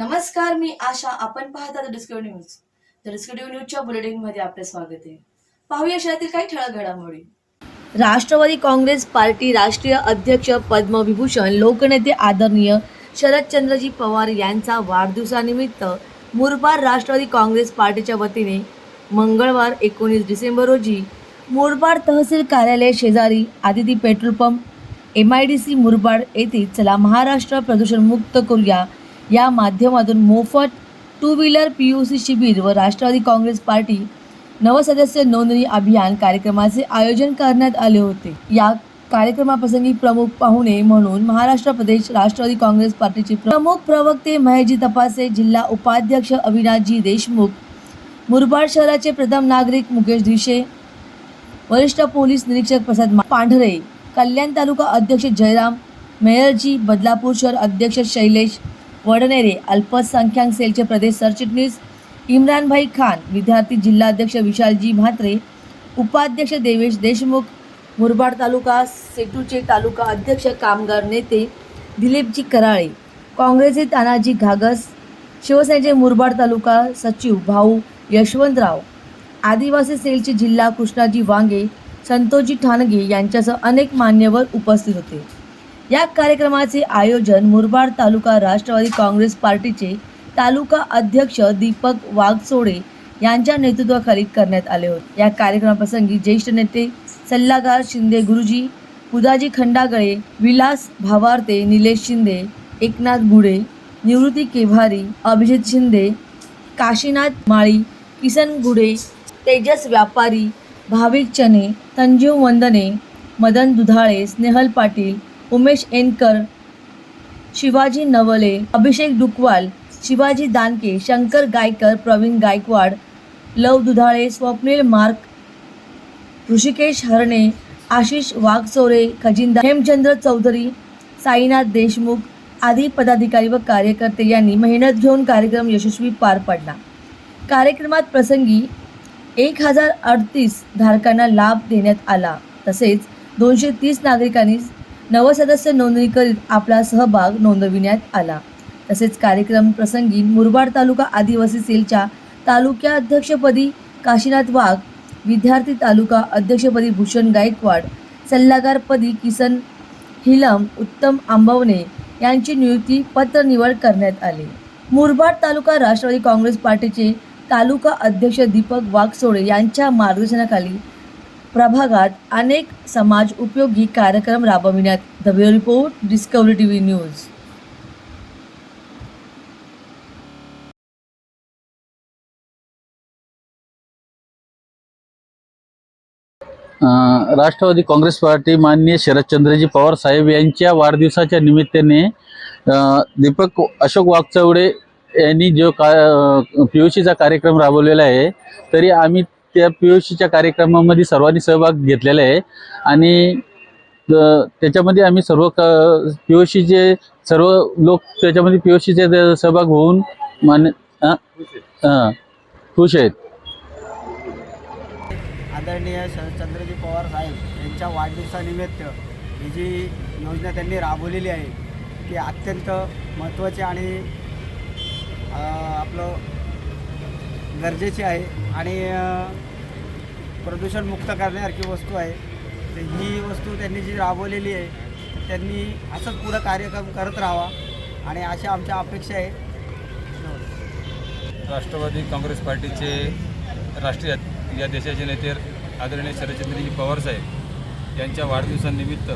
नमस्कार मी आशा. आपण पाहता द डिस्कवरी न्यूज तर डिस्कवरी न्यूजच्या बुलेटिनमध्ये आपले स्वागत आहे. पाहूया शहरातील काही ठळक घडामोडी. राष्ट्रवादी काँग्रेस पार्टी राष्ट्रीय अध्यक्ष पद्मविभूषण लोकनेते आदरणीय शरदचंद्रजी पवार यांचा वाढदिवसानिमित्त मुरबाड राष्ट्रवादी काँग्रेस पार्टीच्या वतीने मंगळवार एकोणीस डिसेंबर रोजी मुरबाड तहसील कार्यालय शेजारी Aditi petrol pump M I D C Murbad येथे चला महाराष्ट्र प्रदूषणमुक्त करूया या माध्यमातून मोफत two wheeler P U C शिबिर व राष्ट्रवादी काँग्रेस पार्टी नवसदस्य नोंदणी अभियान कार्यक्रमाचे आयोजन करण्यात आले होते. या कार्यक्रमाप्रसंगी प्रमुख पाहुणे म्हणून महाराष्ट्र प्रदेश राष्ट्रवादी काँग्रेस पार्टीचे प्रमुख प्रवक्ते महेशजी तपासे जिल्हा उपाध्यक्ष अविनाशजी देशमुख मुरबाड शहराचे प्रथम नागरिक मुकेश दिशे वरिष्ठ पोलीस निरीक्षक प्रसाद पांढरे कल्याण तालुका अध्यक्ष जयराम मेयरजी बदलापूर शहर अध्यक्ष शैलेश वडनेरे अल्पसंख्याक सेलचे प्रदेश सरचिटणीस इम्रानभाई खान विद्यार्थी जिल्हाध्यक्ष विशालजी म्हात्रे उपाध्यक्ष देवेश देशमुख मुरबाड तालुका सेटूचे तालुका अध्यक्ष कामगार नेते दिलीपजी कराळे काँग्रेसचे तानाजी घागस शिवसेनेचे मुरबाड तालुका सचिव भाऊ यशवंतराव आदिवासी सेलचे जिल्हा कृष्णाजी वांगे संतोषजी ठाणगे यांच्यासह अनेक मान्यवर उपस्थित होते. या कार्यक्रमाचे आयोजन मुरबाड तालुका राष्ट्रवादी काँग्रेस पार्टीचे तालुका अध्यक्ष दीपक वाघसोडे यांच्या नेतृत्वाखाली करण्यात आले होते. या कार्यक्रमाप्रसंगी ज्येष्ठ नेते सल्लागार शिंदे गुरुजी उदाजी खंडागळे विलास भावार्ते निलेश शिंदे एकनाथ गुडे निवृत्ती केभारी अभिजित शिंदे काशीनाथ माळी किसन गुडे तेजस व्यापारी भाविक चने तंजीव वंदने मदन दुधाळे स्नेहल पाटील उमेश एनकर शिवाजी नवले अभिषेक डुकवाल शिवाजी दानके शंकर गायकर प्रवीण गायकवाड लव दुधाळे स्वप्नील मार्क ऋषिकेश हरणे आशिष वाघचोरे खजिनदार हेमचंद्र चौधरी साईनाथ देशमुख आदी पदाधिकारी व कार्यकर्ते यांनी मेहनत घेऊन कार्यक्रम यशस्वी पार पाडला. कार्यक्रमात प्रसंगी एक हजार अडतीस धारकांना लाभ देण्यात आला. तसेच दोनशे तीस नागरिकांनी नवसदस्य नोंदणी करीत आपला सहभाग नोंदविण्यात आला. तसेच कार्यक्रम प्रसंगी मुरबाड तालुका आदिवासी सेलच्या तालुक्याध्यक्षपदी काशीनाथ वाघ विद्यार्थी तालुका अध्यक्षपदी भूषण गायकवाड सल्लागारपदी किसन हिलम उत्तम आंबवणे यांची नियुक्ती पत्र निवड करण्यात आली. मुरबाड तालुका राष्ट्रवादी काँग्रेस पार्टीचे तालुका अध्यक्ष दीपक वाघसोडे यांच्या मार्गदर्शनाखाली प्रभागात अनेक समाज उपयोगी कार्यक्रम राबविण्यात. The report Discovery T V news. Uh, Rashtravadi Congress party माननीय शरदचंद्रजी पवार साहेब यांच्या वाढदिवसाच्या निमित्ताने दीपक अशोक वागचवडे यांनी जो का पी सीचा कार्यक्रम राबवलेला आहे तरी आम्ही त्या पी सीच्या कार्यक्रमामध्ये सर्वांनी सहभाग घेतलेला आहे. आणि त्याच्यामध्ये आम्ही सर्व क पी सीचे सर्व लोक त्याच्यामध्ये पी सीचे सहभाग होऊन मान हां खुश आहेत. आदरणीय चंद्रजी पवार साहेब यांच्या वाढदिवसानिमित्त ही जी योजना त्यांनी राबवलेली आहे ती अत्यंत महत्त्वाची आणि आपलं गरजेची आहे आणि प्रदूषणमुक्त करण्यासारखी वस्तू आहे. तर ही वस्तू त्यांनी जी राबवलेली आहे त्यांनी असंच पुढं कार्यक्रम करत राहावा आणि अशा आमच्या अपेक्षा आहे. राष्ट्रवादी काँग्रेस पार्टीचे राष्ट्रीय या देशाचे नेते आदरणीय शरदचंद्रजी पवारसाहेब यांच्या वाढदिवसानिमित्त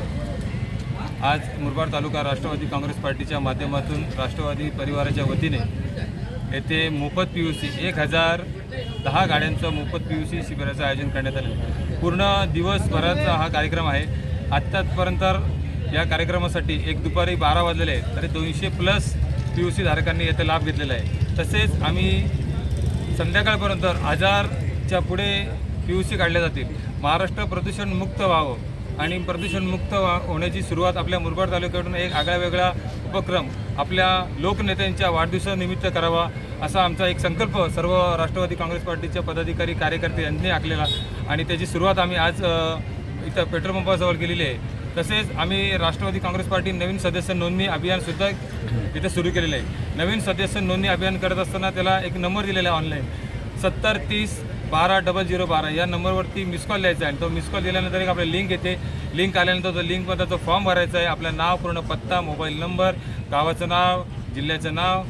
आज मुरबाड तालुका राष्ट्रवादी काँग्रेस पार्टीच्या माध्यमातून राष्ट्रवादी परिवाराच्या वतीने येथे मोफत पी यू सी एक हजार दहा गाड्यांचं मोफत पी यू सी शिबिराचं आयोजन करण्यात आलं. आहे. पूर्ण दिवसभराचा हा कार्यक्रम आहे. आत्तापर्यंत या कार्यक्रमासाठी एक दुपारी बारा वाजलेले आहेत तरी दोनशे प्लस पी यू सी धारकांनी याचा लाभ घेतलेला आहे. तसेच आम्ही संध्याकाळपर्यंत हजारच्या पुढे पी यू सी काढल्या जातील. महाराष्ट्र प्रदूषणमुक्त व्हावं. आणि प्रदूषणमुक्त होण्याची सुरुवात आपल्या मुरबाड तालुक्याकडून एक आगळा वेगळा उपक्रम आपल्या लोकनेत्यांच्या वाढदिवसानिमित्त करावा असा आमचा एक संकल्प सर्व राष्ट्रवादी काँग्रेस पार्टीच्या पदाधिकारी कार्यकर्ते यांनी आखलेला. आणि त्याची सुरुवात आम्ही आज इथं पेट्रोल पंपाजवळ केलेली आहे. तसेच आम्ही राष्ट्रवादी काँग्रेस पार्टी नवीन सदस्य नोंदणी अभियानसुद्धा इथं सुरू केलेलं आहे. नवीन सदस्य नोंदणी अभियान करत असताना त्याला एक नंबर दिलेला आहे ऑनलाईन सत्तर तीस बारा डबल झिरो बारा या नंबरवरती मिस कॉल द्यायचा आहे. आणि तो मिस कॉल दिल्यानंतर एक आपल्याला लिंक येते. लिंक आल्यानंतर तो लिंकमध्ये तो फॉर्म भरायचा आहे. आपलं नाव पूर्ण पत्ता मोबाईल नंबर गावाचं नाव जिल्ह्याचं नाव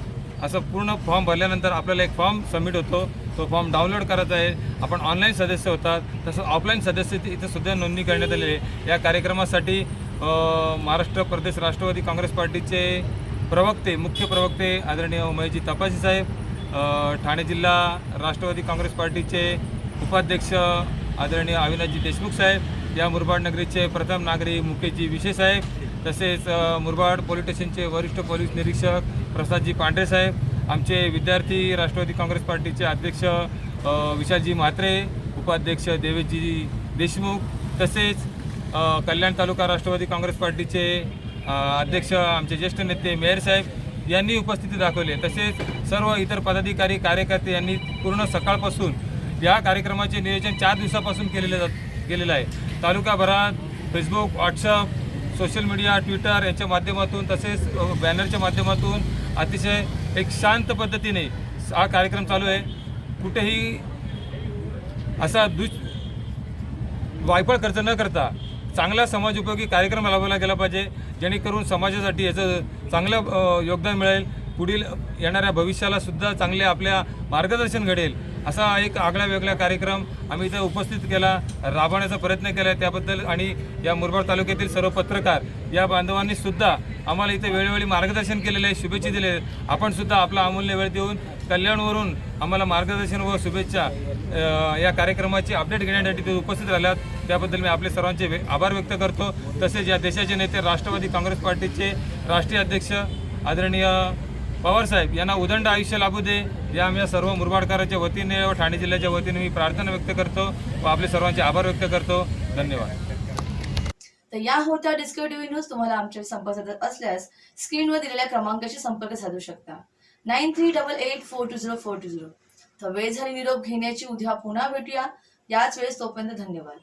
असं पूर्ण फॉर्म भरल्यानंतर आपल्याला एक फॉर्म सबमिट होतो. तो फॉर्म डाउनलोड करायचा आहे. आपण ऑनलाईन सदस्य होतात. तसंच ऑफलाईन सदस्य इथं सुद्धा नोंदणी करण्यात आलेली आहे. या कार्यक्रमासाठी महाराष्ट्र प्रदेश राष्ट्रवादी काँग्रेस पार्टीचे प्रवक्ते मुख्य प्रवक्ते आदरणीय उमयजी तपासी साहेब ठाणे जिल्हा राष्ट्रवादी काँग्रेस पार्टीचे उपाध्यक्ष आदरणीय अविनाशजी देशमुख साहेब या मुरबाड नगरीचे प्रथम नागरी मुकेशजी विशे साहेब तसेच मुरबाड पोलीस स्टेशनचे वरिष्ठ पोलीस निरीक्षक प्रसादजी पांढरे साहेब आमचे विद्यार्थी राष्ट्रवादी काँग्रेस पार्टीचे अध्यक्ष विशालजी म्हात्रे उपाध्यक्ष देवेशजी देशमुख तसेच कल्याण तालुका राष्ट्रवादी काँग्रेस पार्टीचे अध्यक्ष आमचे ज्येष्ठ नेते मेयर साहेब यांनी उपस्थिती दाखवली तसेच सर्व इतर पदाधिकारी कार्यकर्ते यांनी पूर्ण सकाळपासून या कार्यक्रमाचे नियोजन चार दिवसापासून केलेले जात केलेलं आहे. तालुकाभरात Facebook WhatsApp social media Twitter यांच्या माध्यमातून तसेच बॅनरच्या माध्यमातून अतिशय एक शांत पद्धतीने हा कार्यक्रम चालू आहे. कुठेही असा दुष वायफळ खर्च न करता चांगला समाज उपयोगी कार्यक्रम राबवला गेला पाहिजे जेणेकरून समाजासाठी याचं चांगलं योगदान मिळेल. पुढील येणाऱ्या भविष्याला सुद्धा चांगले आपल्या मार्गदर्शन घडेल असा एक आगळा वेगळा कार्यक्रम आम्ही इथं उपस्थित केला राबवण्याचा प्रयत्न केला त्याबद्दल. आणि या मुरबाड तालुक्यातील सर्व पत्रकार या बांधवांनी सुद्धा आम्हाला इथे वेळोवेळी मार्गदर्शन केलेलं आहे शुभेच्छा दिले आपण सुद्धा आपला अमूल्य वेळ देऊन कल्याणवरून आम्हाला मार्गदर्शन व शुभेच्छा या कार्यक्रमाची अपडेट घेण्यासाठी ते उपस्थित राहिल्यात त्याबद्दल मी आपले सर्वांचे आभार व्यक्त करतो. तसेच या देशाचे नेते राष्ट्रवादी काँग्रेस पार्टीचे राष्ट्रीय अध्यक्ष आदरणीय पवारसाहेब यांना उदंड आयुष्य लाभू दे. या आम्ही सर्व मुरबाडकरांच्या वतीने व ठाणे जिल्ह्याच्या वतीने मी प्रार्थना व्यक्त करतो व आपले सर्वांचे आभार व्यक्त करतो. धन्यवाद. तर या होत्या डिस्कवरी टीव्ही न्यूज तुम्हाला आमच्या संपर्क साधत असल्यास स्क्रीनवर दिलेल्या क्रमांकाशी संपर्क साधू शकता. Nine three double eight four two zero four two zero तर वेळ झाली निरोप घेण्याची उद्या पुन्हा भेटूया. याच वेळेस तोपर्यंत धन्यवाद.